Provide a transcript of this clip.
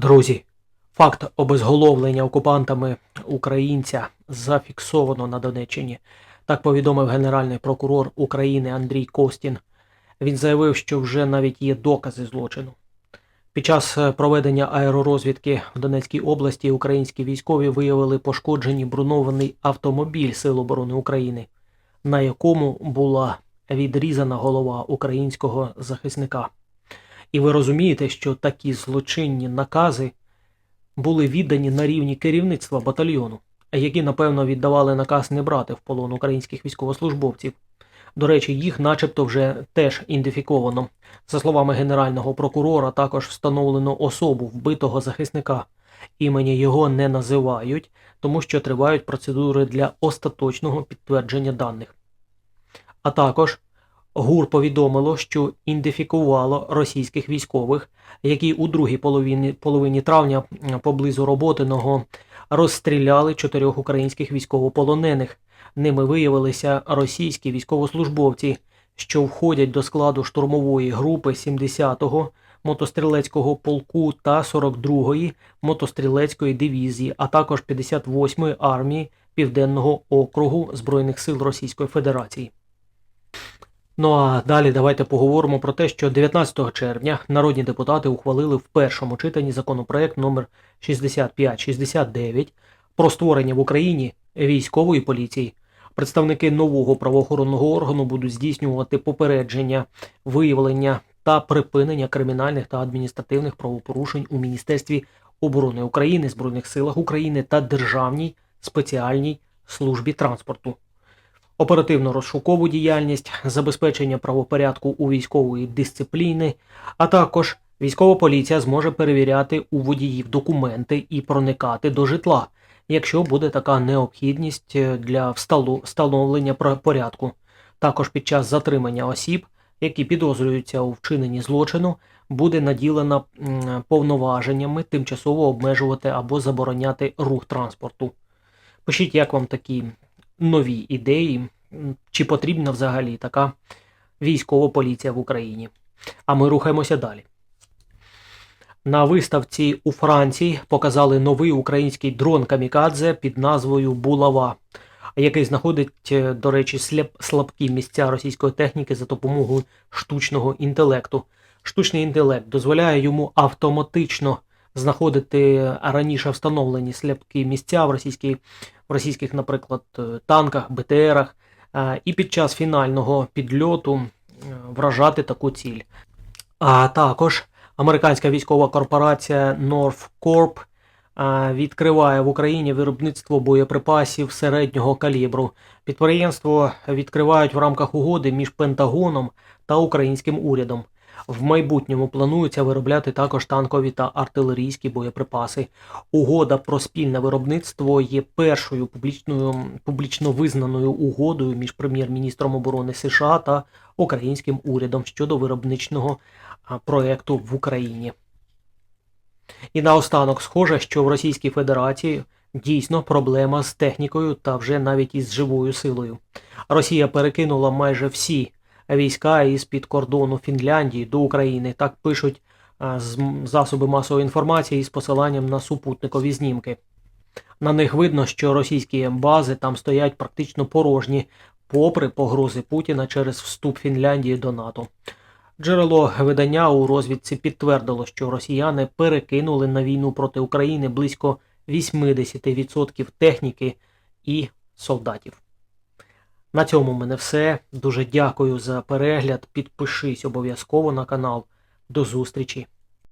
Друзі, факт обезголовлення окупантами українця зафіксовано на Донеччині. Так повідомив генеральний прокурор України Андрій Костін. Він заявив, що вже навіть є докази злочину. Під час е, проведення аеророзвідки в Донецькій області українські військові виявили пошкоджений бронований автомобіль Сил оборони України, на якому була відрізана голова українського захисника. І ви розумієте, що такі злочинні накази були віддані на рівні керівництва батальйону, які, напевно, віддавали наказ не брати в полон українських військовослужбовців. До речі, їх начебто вже теж ідентифіковано. За словами генерального прокурора, також встановлено особу вбитого захисника. Імені його не називають, тому що тривають процедури для остаточного підтвердження даних. А також ГУР повідомило, що ідентифікувало російських військових, які у другій половині, половині травня поблизу роботиного розстріляли чотирьох українських військовополонених. Ними виявилися російські військовослужбовці, що входять до складу штурмової групи 70-го мотострілецького полку та 42-ї мотострілецької дивізії, а також 58-ї армії Південного округу Збройних сил Російської Федерації. Ну а далі давайте поговоримо про те, що 19 червня народні депутати ухвалили в першому читанні законопроект номер 6569 про створення в Україні військової поліції. Представники нового правоохоронного органу будуть здійснювати попередження, виявлення та припинення кримінальних та адміністративних правопорушень у Міністерстві оборони України, Збройних силах України та Державній спеціальній службі транспорту оперативно-розшукову діяльність, забезпечення правопорядку у військової дисципліни, а також військова поліція зможе перевіряти у водіїв документи і проникати до житла, якщо буде така необхідність е, для встановлення порядку. Також під час затримання осіб, які підозрюються у вчиненні злочину, буде наділена повноваженнями тимчасово обмежувати або забороняти рух транспорту. Пишіть, як вам такі нові ідеї, чи потрібна взагалі така військова поліція в Україні. А ми рухаємося далі. На виставці у Франції показали новий український дрон Камікадзе під назвою Булава, який знаходить, е, до речі, слабкі місця російської техніки за допомогою штучного інтелекту. Штучний інтелект дозволяє йому автоматично знаходити раніше встановлені слабкі місця в російській в російських, наприклад, е, танках, БТРах, е, і під час фінального підльоту е, вражати таку ціль. А також американська військова корпорація Northcorp е, відкриває в Україні виробництво боєприпасів середнього калібру. Підприємство відкривають в рамках угоди між Пентагоном та українським урядом. В майбутньому планується виробляти також танкові та артилерійські боєприпаси. Угода про спільне виробництво є першою публічною публічно визнаною угодою між прем'єр-міністром оборони США та українським урядом щодо виробничного а, проекту в Україні. І наостанок схоже, що в Російській Федерації дійсно проблема з технікою та вже навіть із живою силою. Росія перекинула майже всі війська із під кордону Фінляндії до України. Так пишуть з засоби масової інформації з посиланням на супутникові знімки. На них видно, що російські бази там стоять практично порожні, попри погрози Путіна через вступ Фінляндії до НАТО. Джерело видання у розвідці підтвердило, що росіяни перекинули на війну проти України близько 80% техніки і солдатів. На цьому в мене все. Дуже дякую за перегляд. Підпишись обов'язково на канал. До зустрічі!